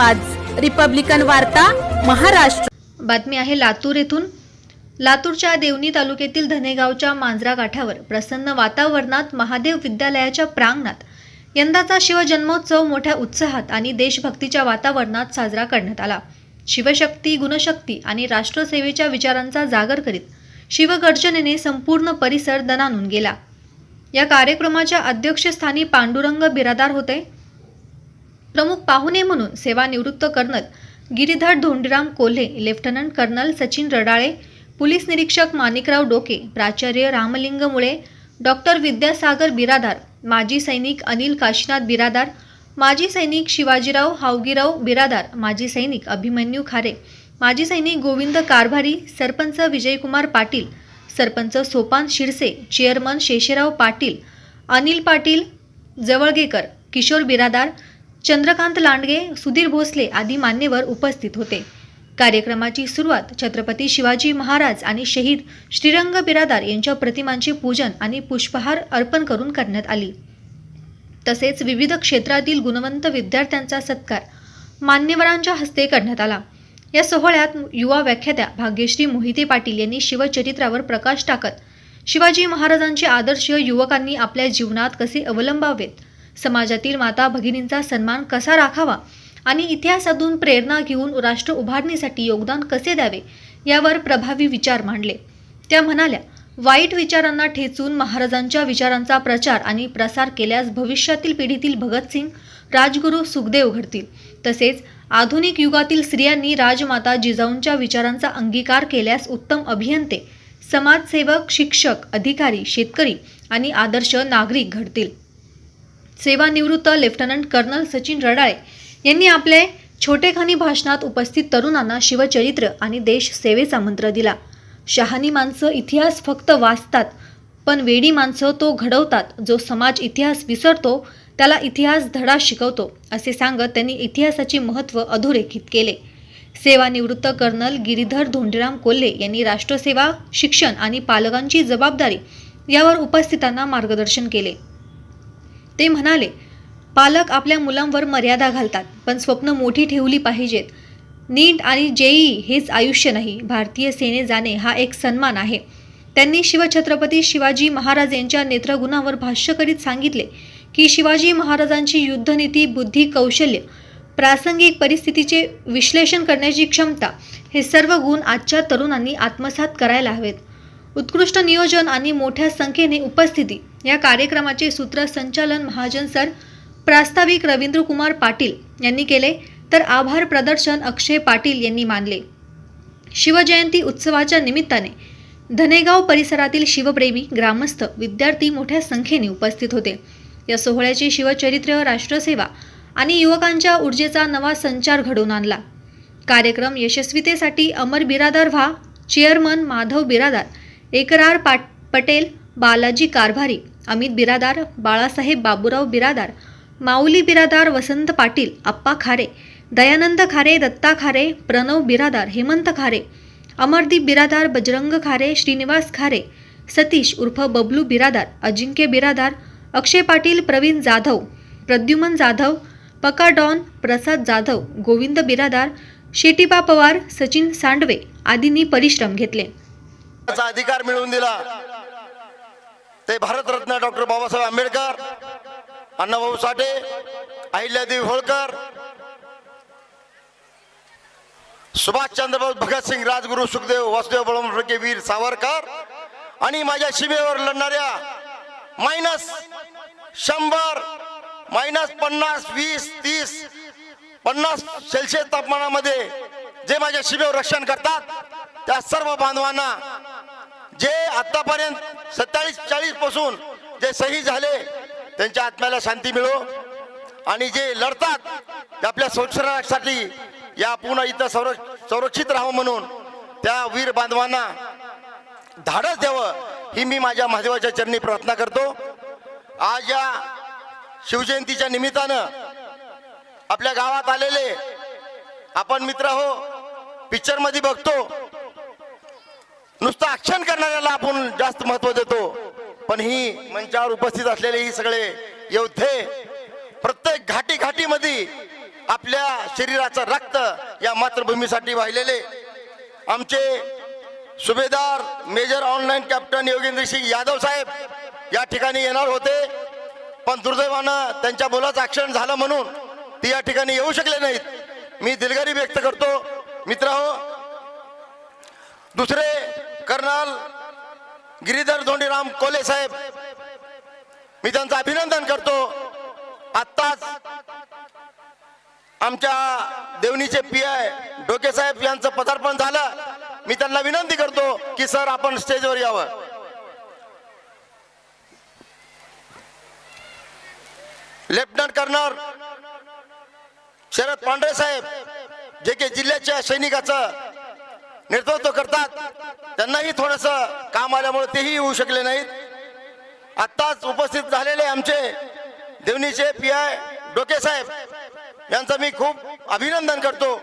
आवाज. रिपब्लिकन वार्ता महाराष्ट्र. बातमी आहे लातूर येथून. लातूरच्या देवणी तालुक्यातील धनेगावच्या मांजरा काठावर प्रसन्न वातावरणात महादेव विद्यालयाच्या प्रांगणात यंदाचा शिवजन्मोत्सव मोठ्या उत्साहात आणि देशभक्तीच्या वातावरणात साजरा करण्यात आला. शिवशक्ती गुणशक्ती आणि राष्ट्रसेवेच्या विचारांचा जागर करीत शिवगर्जनेने संपूर्ण परिसर दणानून गेला. या कार्यक्रमाच्या अध्यक्षस्थानी पांडुरंग बिरादार होते. प्रमुख पाहुणे म्हणून सेवानिवृत्त colonel Giridhar Dhondiram Kolhe lieutenant colonel Sachin Radale police निरीक्षक माणिकराव डोके प्राचार्य रामलिंग मुळे डॉक्टर विद्यासागर बिरादार माजी सैनिक अनिल काशीनाथ बिरादार माजी सैनिक शिवाजीराव हावगीराव बिरादार माजी सैनिक अभिमन्यू खारे माजी सैनिक गोविंद कारभारी सरपंच विजयकुमार पाटील सरपंच सोपान शिरसे चेअरमन शेषेराव पाटील अनिल पाटील जवळगेकर किशोर बिरादार चंद्रकांत लांडगे सुधीर भोसले आदी मान्यवर उपस्थित होते. कार्यक्रमाची सुरुवात छत्रपती शिवाजी महाराज आणि शहीद श्रीरंग बिरादार यांच्या प्रतिमांचे पूजन आणि पुष्पहार अर्पण करून करण्यात आली. तसेच विविध क्षेत्रातील गुणवंत विद्यार्थ्यांचा सत्कार मान्यवरांच्या हस्ते करण्यात आला. या सोहळ्यात युवा व्याख्यात्या भाग्यश्री मोहिते पाटील यांनी शिवचरित्रावर प्रकाश टाकत शिवाजी महाराजांचे आदर्श युवकांनी आपल्या जीवनात कसे अवलंबावेत समाजातील माता भगिनींचा सन्मान कसा राखावा आणि इतिहासातून प्रेरणा घेऊन राष्ट्र उभारणीसाठी योगदान कसे द्यावे यावर प्रभावी विचार मांडले. त्या म्हणाल्या वाईट विचारांना ठेचून महाराजांच्या विचारांचा प्रचार आणि प्रसार केल्यास भविष्यातील पिढीतील भगतसिंग राजगुरू सुखदेव घडतील तसेच आधुनिक युगातील स्त्रियांनी राजमाता जिजाऊंच्या विचारांचा अंगीकार केल्यास उत्तम अभियंते समाजसेवक शिक्षक अधिकारी शेतकरी आणि आदर्श नागरिक घडतील. सेवानिवृत्त लेफ्टनंट कर्नल सचिन रडाळे यांनी आपले छोटेखानी भाषणात उपस्थित तरुणांना शिवचरित्र आणि देश सेवेचा मंत्र दिला. शहानी माणसं इतिहास फक्त वाचतात पण वेडी माणसं तो घडवतात जो समाज इतिहास विसरतो त्याला इतिहास धडा शिकवतो असे सांगत त्यांनी इतिहासाचे महत्त्व अधोरेखित केले. सेवानिवृत्त कर्नल गिरीधर धोंडीराम कोल्हे यांनी राष्ट्रसेवा शिक्षण आणि पालकांची जबाबदारी यावर उपस्थितांना मार्गदर्शन केले. ते म्हणाले पालक आपल्या मुलांवर मर्यादा घालतात पण स्वप्न मोठी ठेवली पाहिजेत. नीट आणि जेई हेच आयुष्य नाही. भारतीय सेने जाणे हा एक सन्मान आहे. त्यांनी शिवछत्रपती शिवाजी महाराज यांच्या नेत्रगुणावर भाष्य करीत सांगितले की शिवाजी महाराजांची युद्धनीती बुद्धी कौशल्य प्रासंगिक परिस्थितीचे विश्लेषण करण्याची क्षमता हे सर्व गुण आजच्या तरुणांनी आत्मसात करायला हवेत. उत्कृष्ट नियोजन आणि मोठ्या संख्येने उपस्थिती. या कार्यक्रमाचे सूत्रसंचालन महाजन सर प्रास्ताविक रवींद्रकुमार पाटील यांनी केले तर आभार प्रदर्शन अक्षय पाटील यांनी मानले. शिवजयंती उत्सवाच्या निमित्ताने धनेगाव परिसरातील शिवप्रेमी ग्रामस्थ विद्यार्थी मोठ्या संख्येने उपस्थित होते. या सोहळ्याचे शिवचरित्र राष्ट्रसेवा आणि युवकांच्या ऊर्जेचा नवा संचार घडवून आणला. कार्यक्रम यशस्वीतेसाठी अमर बिरादार व्हा. चेअरमन माधव बिरादार एकरार पाट पटेल बालाजी कारभारी अमित बिरादार बाळासाहेब बाबूराव बिरादार माऊली बिरादार वसंत पाटील आप्पा खारे दयानंद खारे दत्ता खारे प्रणव बिरादार हेमंत खारे अमरदीप बिरादार बजरंग खारे श्रीनिवास खारे सतीश उर्फ बबलू बिरादार अजिंक्य बिरादार अक्षय पाटील प्रवीण जाधव प्रद्युमन जाधव पका डॉन प्रसाद जाधव गोविंद बिरादार शेटीबा पवार सचिन सांडवे आदींनी परिश्रम घेतले. चा अधिकार मिळवून दिला. ते भारतरत्न डॉक्टर बाबासाहेब आंबेडकर अण्णाभाऊ साठे अहिल्यादेवी होळकर सुभाषचंद्र बोस भगतसिंग राजगुरू सुखदेव वासुदेव बळवंत वीर सावरकर आणि माझ्या सीमेवर लढणाऱ्या मायनस शंभर मायनस पन्नास वीस तीस पन्नास सेल्सिअस तापमानामध्ये जे माझ्या शिबेवर रक्षण करतात त्या सर्व बांधवांना जे आतापर्यंत सत्तावीस चाळीसपासून जे सही झाले त्यांच्या आत्म्याला शांती मिळो. आणि जे लढतात ते आपल्या संरक्षणासाठी या पुन्हा इथं संर संरक्षित राहावं म्हणून त्या वीर बांधवांना धाडस द्यावं ही मी माझ्या महादेवाच्या चरणी प्रार्थना करतो. आज या शिवजयंतीच्या निमित्तानं आपल्या गावात आलेले आपण मित्र हो पिक्चरमध्ये बघतो नुसतं आक्षण करणाऱ्याला आपण जास्त महत्त्व देतो. पण ही मंचावर उपस्थित असलेले ही सगळे योद्धे प्रत्येक घाटी घाटीमध्ये आपल्या शरीराचं रक्त या मातृभूमीसाठी वाहिलेले. आमचे subedar major online captain Yogendra Singh Yadav साहेब या ठिकाणी येणार होते. पण दुर्दैवानं त्यांच्या मुलाचं आक्षण झालं म्हणून ती या ठिकाणी येऊ शकले नाहीत. मी दिलगारी व्यक्त करतो. मित्र हो दुसरे कर्नल गिरीधर धोंडीराम कोले साहेब. मी त्यांचं अभिनंदन करतो. आत्ताच आमच्या देवणीचे पी आय डोके साहेब यांचं पदार्पण झालं. मी त्यांना विनंती करतो की सर आपण स्टेजवर यावं. लेफ्टनंट कर्नल शरद पांढरे साहेब जे की जिल्ह्याच्या सैनिकाचं नेतृत्व करतात. त्यांनाही थोडस काम आल्यामुळे तेही येऊ शकले नाहीत. आत्ताच उपस्थित झालेले आमचे देवणीचे पी आय डोके साहेब यांचं मी खूप अभिनंदन करतो.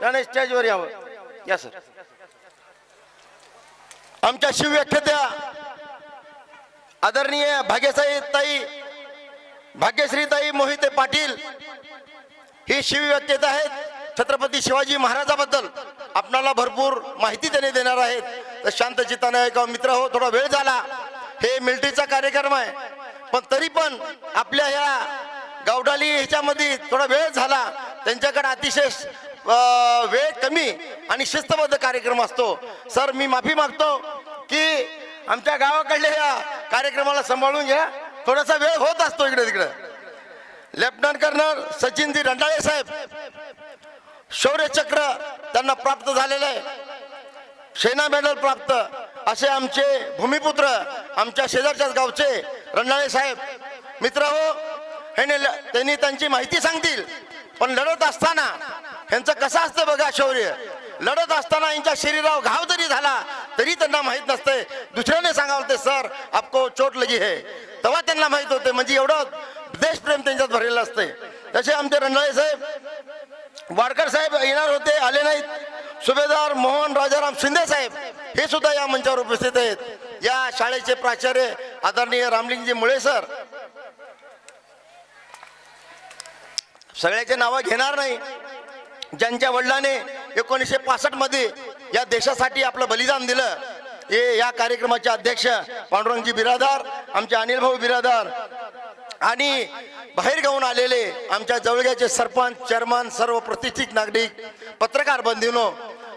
त्याने स्टेजवर यावं. या सर. आमच्या शिवव्याख्यात्या आदरणीय भाग्यसाई ताई भाग्यश्री ताई मोहिते पाटील ही शिवव्यक्तता आहेत छत्रपती शिवाजी महाराजाबद्दल. आपणाला भरपूर माहिती त्याने देणार आहेत. तर शांत चित्ताने ऐका मित्र हो थोडा वेळ झाला. हे मिलिटरीचा कार्यक्रम आहे. पण तरी पण आपल्या ह्या गावडाली ह्याच्यामध्ये थोडा वेळ झाला. त्यांच्याकडे अतिशय वेळ कमी आणि शिस्तबद्ध कार्यक्रम असतो. सर मी माफी मागतो की आमच्या गावाकडल्या ह्या कार्यक्रमाला सांभाळून घ्या. थोडासा वेळ होत असतो इकडे तिकडे लेफ्टनंट कर्नल सचिनजी रंडाळे साहेब. शौर्यचक्र त्यांना प्राप्त झालेलं आहे. सेना मेडल प्राप्त. असे आमचे भूमिपुत्र आमच्या शेजारच्याच गावचे रंडाळे साहेब. मित्र हो ह्याने ल- त्यांनी त्यांची माहिती सांगतील. पण लढत असताना ह्यांचं कसं असतं बघा शौर्य? लढत असताना यांच्या शरीरावर घाव जरी झाला तरी त्यांना माहीत नसते दुसऱ्याने सांगावं ते सर आपको चोट लगी हे. तेव्हा त्यांना माहीत होते म्हणजे एवढं देशप्रेम त्यांच्यात भरलेलं असते तसे आमचे रंडाळे साहेब वाडकर साहेब येणार होते आले नाहीत. सुभेदार मोहन राजाराम शिंदे साहेब हे सुद्धा या मंचावर उपस्थित आहेत. या शाळेचे प्राचार्य आदरणीय रामलिंगजी मुळे सर. सगळ्याचे नावं घेणार नाही. ज्यांच्या वडिलाने एकोणीसशे पासष्टमध्ये या देशासाठी आपलं बलिदान दिलं हे या कार्यक्रमाचे अध्यक्ष पांडुरंगजी बिरादार आमचे अनिल भाऊ बिरादार आणि बाहेरगावून आलेले आमच्या जवळग्याचे सरपंच चेअरमन सर्व प्रतिष्ठित नागरिक पत्रकार बंधूनो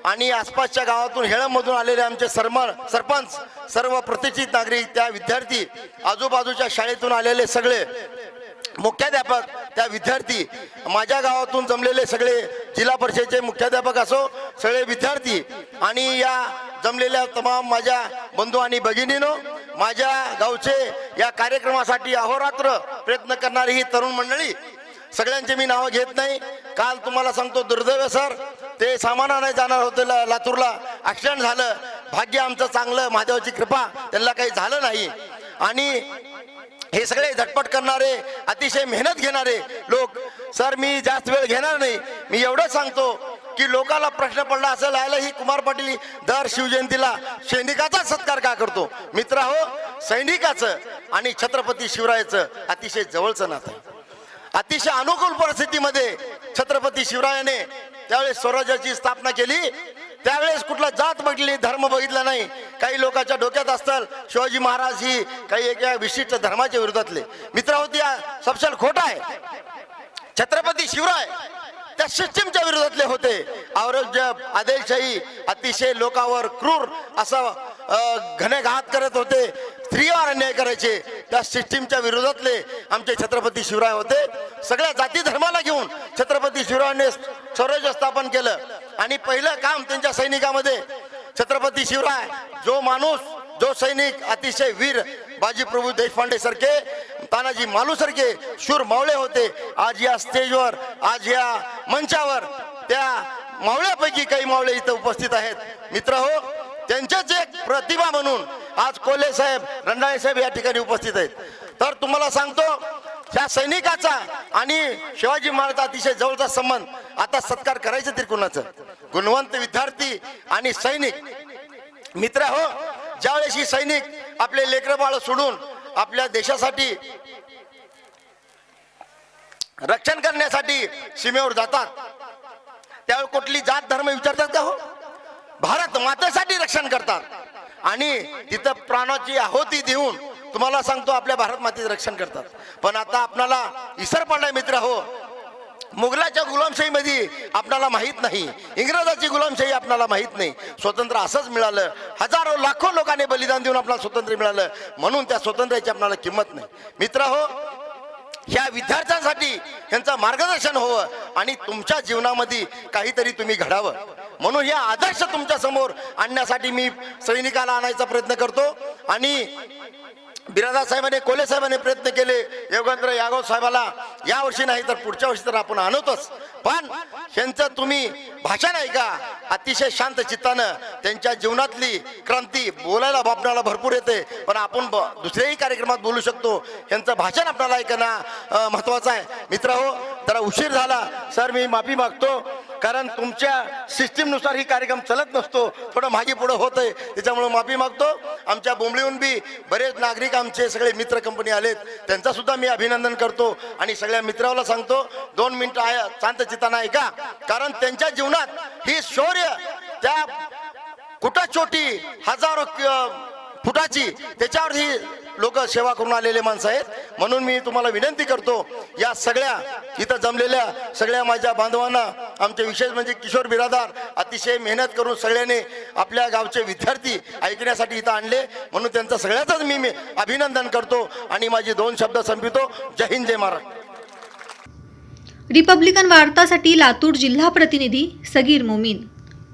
आणि आसपासच्या गावातून हेळमधून आलेले आमचे सरमर सरपंच सर्व प्रतिष्ठित नागरिक त्या विद्यार्थी आजूबाजूच्या शाळेतून आलेले सगळे मुख्याध्यापक त्या विद्यार्थी माझ्या गावातून जमलेले सगळे जिल्हा परिषदेचे मुख्याध्यापक असो सगळे विद्यार्थी आणि या जमलेल्या तमाम माझ्या बंधू आणि भगिनीनो माझ्या गावचे या कार्यक्रमासाठी अहोरात्र प्रयत्न करणारी ही तरुण मंडळी सगळ्यांचे मी नावं घेत नाही. काल तुम्हाला सांगतो दुर्दैव सर. ते सामान आणायला जाणार होते लातूरला. ऍक्सिडेंट झालं. भाग्य आमचं चांगलं. महादेवाची कृपा. त्यांना काही झालं नाही. आणि हे सगळे झटपट करणारे अतिशय मेहनत घेणारे लोक. सर मी जास्त वेळ घेणार नाही. मी एवढंच सांगतो की लोकाला प्रश्न पडला असेल लायला ही कुमार पाटील दर शिवजयंतीला सैनिकाचा सत्कार का करतो? मित्र हो सैनिकाचं आणि छत्रपती शिवरायाचं अतिशय जवळचं नातं. अतिशय अनुकूल परिस्थितीमध्ये छत्रपती शिवरायाने त्यावेळेस स्वराज्याची स्थापना केली. त्यावेळेस कुठला जात बघितली धर्म बघितला नाही. काही लोकांच्या डोक्यात असतात शिवाजी महाराज ही काही एका विशिष्ट धर्माच्या विरोधातले. मित्र होती सबशाल खोट आहे. छत्रपती शिवराय त्या सिस्टीमच्या विरोधातले होते. औरंगजेब आदिलशाही अतिशय लोकावर क्रूर असं घनेघात घात करत होते. स्त्रीवर अन्याय करायचे. त्या सिस्टीमच्या विरोधातले आमचे छत्रपती शिवराय होते. सगळ्या जाती धर्माला घेऊन छत्रपती शिवरायाने स्वराज्य स्थापन केलं. आणि पहिलं काम त्यांच्या सैनिकामध्ये छत्रपती शिवराय जो माणूस जो सैनिक अतिशय वीर बाजीप्रभू देशपांडे सारखे तानाजी मालू सारखे शूर मावळे होते. आज या स्टेजवर आज या मंचावर त्या मावळ्यापैकी काही मावळे इथं उपस्थित आहेत. मित्र हो त्यांच्याच एक प्रतिभा म्हणून आज कोल्हे साहेब रंडाळे साहेब या ठिकाणी उपस्थित आहेत. तर तुम्हाला सांगतो त्या सैनिकाचा आणि शिवाजी महाराजचा अतिशय जवळचा संबंध. आता सत्कार करायचं तरी कुणाचं? गुणवंत विद्यार्थी आणि सैनिक. मित्र हो ज्यावेळेस ही सैनिक आपले लेकरबाळ सोडून आपल्या देशासाठी रक्षण करण्यासाठी सीमेवर जातात. त्यावेळी कुठली जात धर्म विचारतात का हो? भारत मातेसाठी रक्षण करतात. आणि तिथं प्राणाची आहोती देऊन तुम्हाला सांगतो आपल्या भारत मातेचं रक्षण करतात. पण आता आपणाला इसर पडलाय मित्र हो. मुघलाच्या गुलामशाहीमध्ये आपणाला माहीत नाही. इंग्रजाची गुलामशाही आपणाला माहीत नाही. स्वतंत्र असंच मिळालं. हजारो लाखो लोकांनी बलिदान देऊन आपल्याला स्वातंत्र्य मिळालं. म्हणून त्या स्वातंत्र्याची आपल्याला किंमत नाही. मित्र हो ह्या विद्यार्थ्यांसाठी यांचं मार्गदर्शन हवं आणि तुमच्या जीवनामध्ये काहीतरी तुम्ही घडावं. म्हणून हे आदर्श तुमच्यासमोर आणण्यासाठी मी सैनिकाला आणायचा प्रयत्न करतो. आणि बिरादा साहेबांनी कोले साहेबांनी प्रयत्न केले. योगेंद्र यागव साहेबाला या वर्षी नाही तर पुढच्या वर्षी तर आपण आणतोच. पण यांचं तुम्ही भाषण ऐका. अतिशय शांत चित्तानं त्यांच्या जीवनातली क्रांती बोलायला बापणाला भरपूर येते. पण आपण ब- दुसऱ्याही कार्यक्रमात बोलू शकतो. यांचं भाषण आपल्याला ऐकणं महत्वाचं आहे. मित्र हो जरा उशीर झाला. सर मी माफी मागतो. कारण तुमच्या सिस्टीमनुसार ही कार्यक्रम चलत नसतो. थोडं मागे पुढं होत आहे त्याच्यामुळं माफी मागतो. आमच्या बोंबळीहून बी बरेच नागरिक आमचे सगळे मित्र कंपनी आलेत. त्यांचा सुद्धा मी अभिनंदन करतो. आणि सगळे सगळ्या मित्राला सांगतो दोन मिनिटं आहे शांत चित्ताना ऐका कारण त्यांच्या जीवनात ही शौर्य त्या कुठं छोटी हजारो फुटाची त्याच्यावर ही लोक सेवा करून आलेले माणसं आहेत. म्हणून मी तुम्हाला विनंती करतो या सगळ्या इथं जमलेल्या सगळ्या माझ्या बांधवांना आमचे विशेष म्हणजे किशोर बिरादार अतिशय मेहनत करून सगळ्यांनी आपल्या गावचे विद्यार्थी ऐकण्यासाठी इथं आणले. म्हणून त्यांचं सगळ्याचंच मी अभिनंदन करतो आणि माझी दोन शब्द संपितो जय हिंद जय महाराष्ट्र. रिपब्लिकन वार्तासाठी लातूर जिल्हा प्रतिनिधी सगीर मोमीन.